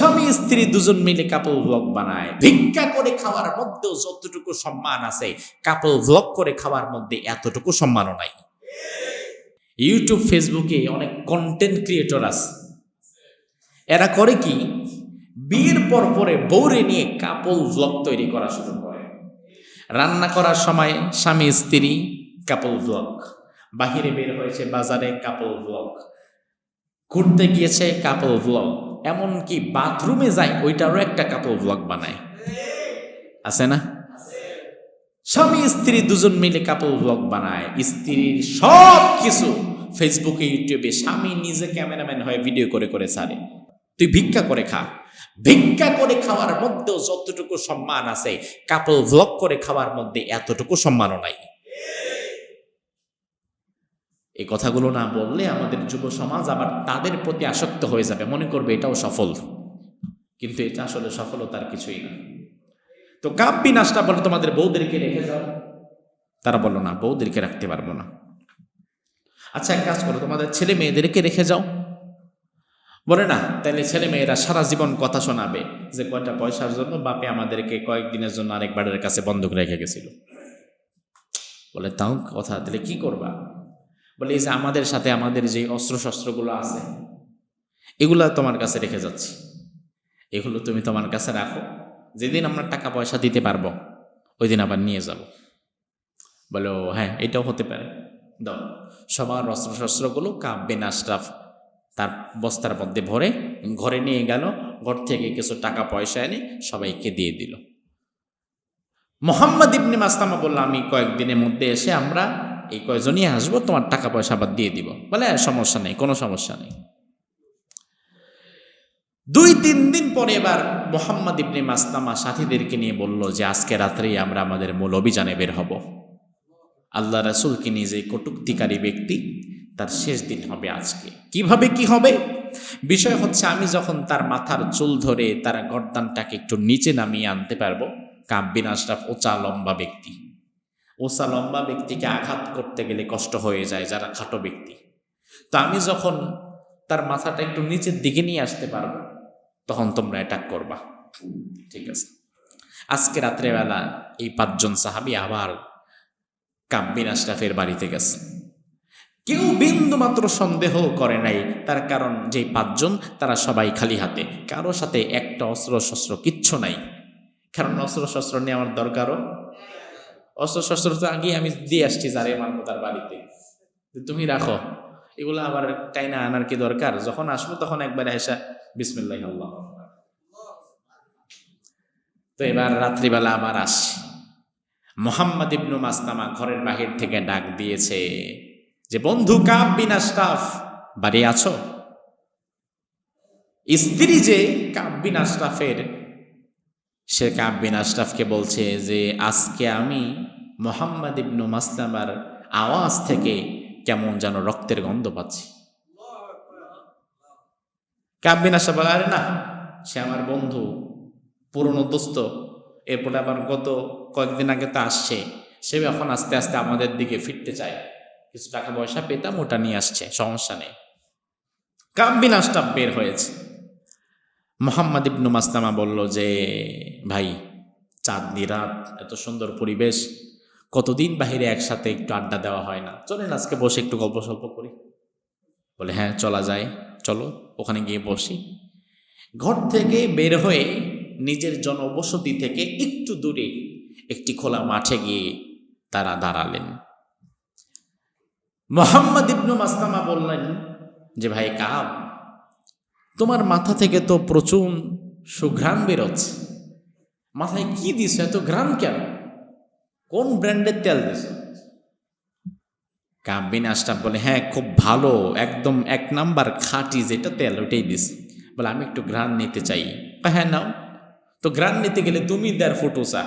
স্বামী, স্ত্রী দুজন মিলে কাপল ব্লগ বানায়। ভিক্ষা করে খাওয়ার মধ্যেও যতটুকু সম্মান আছে কাপল ব্লগ করে খাওয়ার মধ্যে এতটুকু সম্মানও নাই। ইউটিউব ফেসবুকে অনেক কন্টেন্ট ক্রিয়েটর আছে। এরা করে কি? বিয়ের পর পরে বউরে নিয়ে কাপল ব্লগ তৈরি করা শুরু করে। রান্না করার সময় স্বামী, স্ত্রী কাপল ব্লগ বাহিরে বের হয়েছে বাজারে কাপল ব্লগ ঘুরতে গিয়েছে কাপল ব্লগ এমনকি বাথরুমে যায়, ওইটারও একটা কাপল ব্লগ বানায়। আছে না? স্বামী, স্ত্রী দুজন মিলে কাপল ব্লগ বানায়। স্ত্রীর সব কিছু ফেসবুকে ইউটিউবে স্বামী নিজে ক্যামেরাম্যান হয়ে ভিডিও করে করে ছাড়ে। তুই ভিক্ষা করে খা। ভিক্ষা করে খাওয়ার মধ্যেও যতটুকু সম্মান আছে কাপল ব্লগ করে খাওয়ার মধ্যে এতটুকু সম্মানও নাই। এই কথাগুলো না বললে আমাদের যুব সমাজ আবার তাদের প্রতি আসক্ত হয়ে যাবে। মনে করবে এটাও সফল। কিন্তু এটা আসলে সফলতার কিছুই না। তো কাব্যি নাচটা বলে, তোমাদের বৌদেরকে রেখে যাও। তারা বলল, না বৌদেরকে রাখতে পারব না। আচ্ছা এক কাজ করো, তোমাদের ছেলে মেয়েদেরকে রেখে যাও। বলে, না, তাহলে ছেলে মেয়েরা সারা জীবন কথা শোনাবে যে কয়টা পয়সার জন্য বাপে আমাদেরকে কয়েকদিনের জন্য আরেক বাড়ির কাছে বন্ধক রেখে গেছিল। বলে, তাও কথা, তাহলে কি করবা? বলে, এই যে আমাদের সাথে আমাদের যে অস্ত্র শস্ত্রগুলো আছে, এগুলো তোমার কাছে রেখে যাচ্ছি। এগুলো তুমি তোমার কাছে রাখো। যেদিন আমরা টাকা পয়সা দিতে পারব ওই দিন আবার নিয়ে যাব। বলে হ্যাঁ এটাও হতে পারে। দাও। সবার অস্ত্র শস্ত্রগুলো কাব্যেন আশরাফ তার বস্তার মধ্যে ভরে ঘরে নিয়ে গেল। ঘর থেকে কিছু টাকা পয়সা এনে সবাইকে দিয়ে দিল। মোহাম্মদ ইবনে মাস্তামা বলল, আমি কয়েকদিনের মধ্যে এসে আমরা এই কয়জনই আসব তোমার টাকা পয়সা আবার দিয়ে দিব। বলে "হ্যাঁ, সমস্যা নেই কোনো সমস্যা নেই। দুই তিন দিন পরে এবার মোহাম্মদ ইবনে মাস্তামা সাথীদেরকে নিয়ে বলল যে আজকে রাত্রেই আমরা আমাদের মূল অভিযানে বের হব। আল্লাহ রাসুলকে যে কটুক্তিকারী ব্যক্তি তার শেষ দিন হবে আজকে। কীভাবে কি হবে? বিষয় হচ্ছে আমি যখন তার মাথার চুল ধরে তার গর্দানটাকে একটু নিচে নামিয়ে আনতে পারব কাব্বিন আশরাফ ওচা লম্বা ব্যক্তি। ওসা লম্বা ব্যক্তিকে আঘাত করতে গেলে কষ্ট হয়ে যায় যারা খাটো ব্যক্তি। তো আমি যখন তার মাথাটা একটু নিচের দিকে নিয়ে আসতে পারব, তখন তোমরা অ্যাটাক করবা। ঠিক আছে? আজকে রাত্রেবেলা এই পাঁচজন সাহাবি আবার কাব্বিন আশরাফের বাড়িতে গেছে। কেউ বিন্দু মাত্র সন্দেহ করে নাই, তার কারণ যে পাঁচজন, তারা সবাই খালি হাতে। কারও সাথে একটা অস্ত্র শস্ত্র কিচ্ছু নাই। কারণ অস্ত্র শস্ত্র নেওয়ার দরকারও অস্ত্র শস্ত্র তো আগেই আমি দিয়ে আসছি যারে মানবো তার বাড়িতে। তুমি রাখো। এগুলো আবার টাইনা আনার কি দরকার? যখন আসব তখন একবার এসা বিসমিল্লাহ আল্লাহ তো এবার রাত্রিবেলা আবার আসছি। মোহাম্মদ ইবনু মাস্তামা ঘরের বাহির থেকে ডাক দিয়েছে যে, বন্ধু কাব বিন আশরাফ বাড়ি আছো? স্ত্রী যে কাব বিন আশরাফের সে কাব বিন আশরাফকে বলছে যে, আজকে আমি মোহাম্মদ ইবনু মাসলামার আওয়াজ থেকে কেমন যেন রক্তের গন্ধ পাচ্ছি। কাব বিন আশরাফ বলে, আরে না, সে আমার বন্ধু, পুরনো দোস্ত। এরপরে আবার গত কয়েকদিন আগে তো আসছে। সে এখন আস্তে আস্তে আমাদের দিকে ফিরতে চায়। কিছু টাকা পয়সা পেতাম, ওটা নিয়ে আসছে, সমস্যা নেই। কাব বিন আশরাফ বের হয়েছে। মোহাম্মদ ইবনু মাস্তামা বলল যে, ভাই, চাঁদনি রাত, এত সুন্দর পরিবেশ, কতদিন বাহিরে একসাথে একটু আড্ডা দেওয়া হয় না? চলেন আজকে বসে একটু গল্প সল্প করি। বলে হ্যাঁ চলা যায়, চলো, ওখানে গিয়ে বসি। ঘর থেকে বের হয়ে নিজের জনবসতি থেকে একটু দূরে একটি খোলা মাঠে গিয়ে তারা দাঁড়ালেন। মোহাম্মদ ইবনু মাস্তামা বললেন যে, ভাই কাব তোমার মাথা থেকে তো প্রচুর সুঘ্রাণ বেরোচ্ছে। মাথায় কি দিস এত ঘ্রাণ কেন? কোন ব্র্যান্ডের তেল দিস কাব্বিন আশরাফ বলে হ্যাঁ খুব ভালো, একদম এক নাম্বার খাঁটি যেটা তেল ওটাই দিস বলে, আমি একটু ঘ্রাণ নিতে চাই। হ্যাঁ নাও। তো ঘ্রাণ নিতে গেলে তুমি দেড় ফুটো চা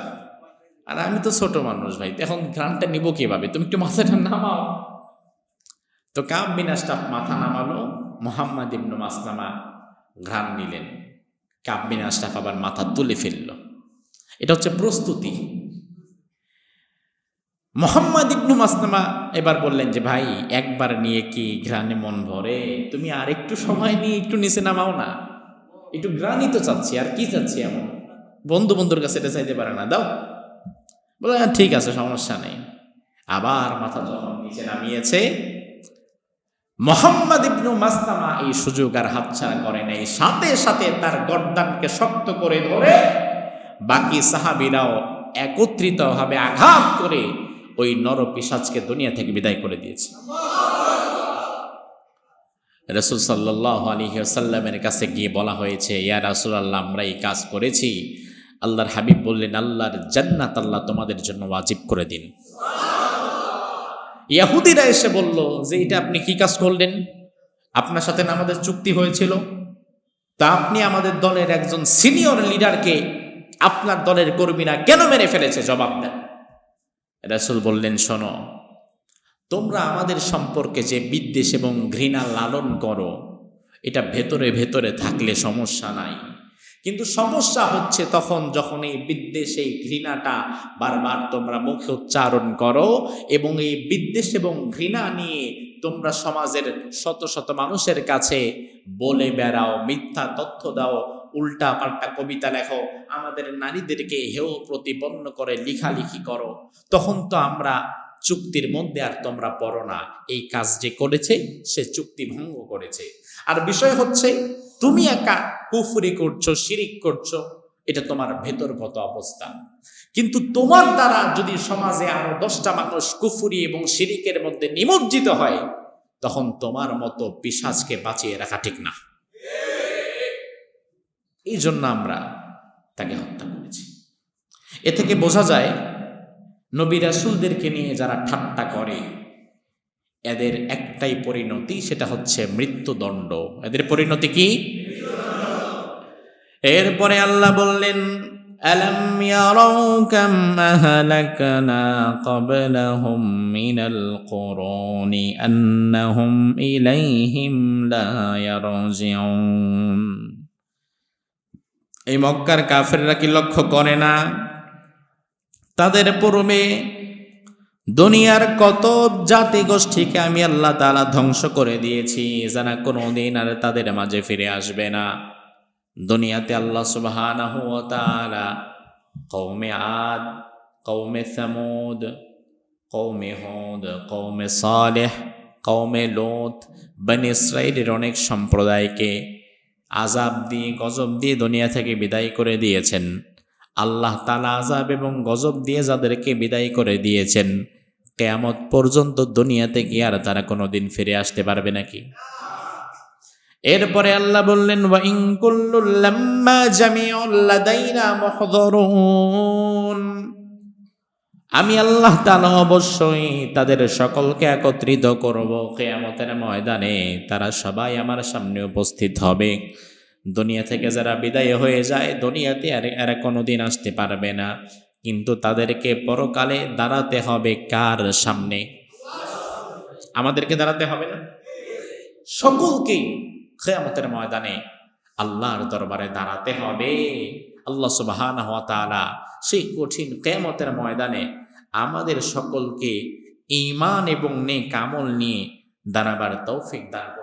আর আমি তো ছোট মানুষ ভাই, এখন ঘ্রাণটা নিব কীভাবে? তুমি একটু মাথাটা নামাও। তো কাব্বিন আশরাফ মাথা নামালো, মোহাম্মদ ইবনু মাসলামা ঘ্রাণ নিলেন। কাব্বিন আশরাফ আবার মাথা তুলে ফেলল। এটা হচ্ছে প্রস্তুতি। মোহাম্মদ ইবনু মাসলামা এবার বললেন যে ভাই একবার নিয়ে কি ঘ্রাণে মন ভরে? তুমি আর একটু সময় নিয়ে একটু নিচে নামাও না। একটু গ্রানি তো চাচ্ছি আর কি চাচ্ছি এমন? বন্ধু বন্ধুর কাছে এটা চাইতে পারে না দাও। বলে "হ্যাঁ, ঠিক আছে সমস্যা নেই। আবার মাথা যখন নিচে নামিয়েছে মোহাম্মদ ইবনু মাসলামা এই সুযোগ আর হাতছাড়া করে নাই। সাথে সাথে তার গর্দানকে শক্ত করে ধরে বাকি সাহাবিরাও একত্রিতভাবে আঘাত করে ওই নর পিসাজকে দুনিয়া থেকে বিদায় করে দিয়েছে। রসুল সাল্লাহ আলী সাল্লামের কাছে গিয়ে বলা হয়েছে, ইয়া রাসুল আল্লাহ আমরা এই কাজ করেছি। আল্লাহর হাবিব বললেন, আল্লাহর জান্নাত আল্লাহ তোমাদের জন্য ওয়াজিব করে দিন। ইয়াহুদিরা এসে বলল যে, এটা আপনি কি কাজ করলেন? আপনার সাথে আমাদের চুক্তি হয়েছিল। তা আপনি আমাদের দলের একজন সিনিয়র লিডারকে আপনার দলের কর্মীরা কেন মেরে ফেলেছে জবাব দেন। রাসুল বললেন, শোনো, তোমরা আমাদের সম্পর্কে যে বিদ্বেষ এবং ঘৃণা লালন করো, এটা ভেতরে ভেতরে থাকলে সমস্যা নাই। কিন্তু সমস্যা হচ্ছে তখন যখন এই বিদ্বেষ, এই ঘৃণাটা বারবার তোমরা মুখে উচ্চারণ করো এবং এই বিদ্বেষ এবং ঘৃণা নিয়ে তোমরা সমাজের শত শত মানুষের কাছে বলে বেড়াও, মিথ্যা তথ্য দাও, উল্টা পাল্টা কবিতা লেখো, আমাদের নারীদেরকে হেও প্রতিপন্ন করে লিখালিখি করো, তখন তো আমরা চুক্তির মধ্যে আর তোমরা পড়ো না। এই কাজ যে করেছে, সে চুক্তি ভঙ্গ করেছে। আর বিষয় হচ্ছে, তুমি একা কুফুরি করছ, শিরিক করছ, এটা তোমার ভেতরগত অবস্থা। কিন্তু তোমার দ্বারা যদি সমাজে আরও দশটা মানুষ কুফুরি এবং শিরিকের মধ্যে নিমজ্জিত হয়, তখন তোমার মতো পিসাজকে বাঁচিয়ে রাখা ঠিক না। এই জন্য আমরা তাকে হত্যা করেছি। এ থেকে বোঝা যায়, নবী রাসুলদেরকে নিয়ে যারা ঠাট্টা করে, এদের একটাই পরিণতি, সেটা হচ্ছে মৃত্যুদণ্ড। এদের পরিণতি কি? এরপরে আল্লাহ বললেন ألم يروا كم أهلكنا قبلهم من القرون أنهم إليهم لا يرجعون এই মক্কার কাফেররা কি লক্ষ্য করে না তাদের পূর্বে দুনিয়ার কত জাতি গোষ্ঠীকে আমি আল্লাহ তাআলা ধ্বংস করে দিয়েছি যারা কোনোদিন আর তাদের মাঝে ফিরে আসবে না দুনিয়াতে আল্লাহ তাআলা কওমে আদ, কওমে সামুদ, কওমে হুদ, কওমে সালেহ, কওমে লোত, বনি ইসরাইলের অনেক সম্প্রদায়কে আজাব দিয়ে, গজব দিয়ে দুনিয়া থেকে বিদায় করে দিয়েছেন। আল্লাহ তালা আজাব এবং গজব দিয়ে যাদেরকে বিদায় করে দিয়েছেন, কেয়ামত পর্যন্ত দুনিয়াতে গিয়ে আর তারা কোনো দিন ফিরে আসতে পারবে নাকি? এরপরে আল্লাহ বললেন আমি আল্লাহ তাআলা অবশ্যই তাদের সকলকে একত্রিত করব কিয়ামতের ময়দানে। তারা সবাই আমার সামনে উপস্থিত হবে। দুনিয়া থেকে যারা বিদায় হয়ে যায়, দুনিয়াতে আর এরা কোনোদিন আসতে পারবে না। কিন্তু তাদেরকে পরকালে দাঁড়াতে হবে কার সামনে? আমাদেরকে দাঁড়াতে হবে না? সকলকেই। খেয়ামতের ময়দানে আল্লাহর দরবারে দাঁড়াতে হবে আল্লাহ সুবাহান হওয়া তালা সেই কঠিন কেয়ামতের ময়দানে আমাদের সকলকে ইমান এবং নে কামল নিয়ে দাঁড়াবার তৌফিক দান।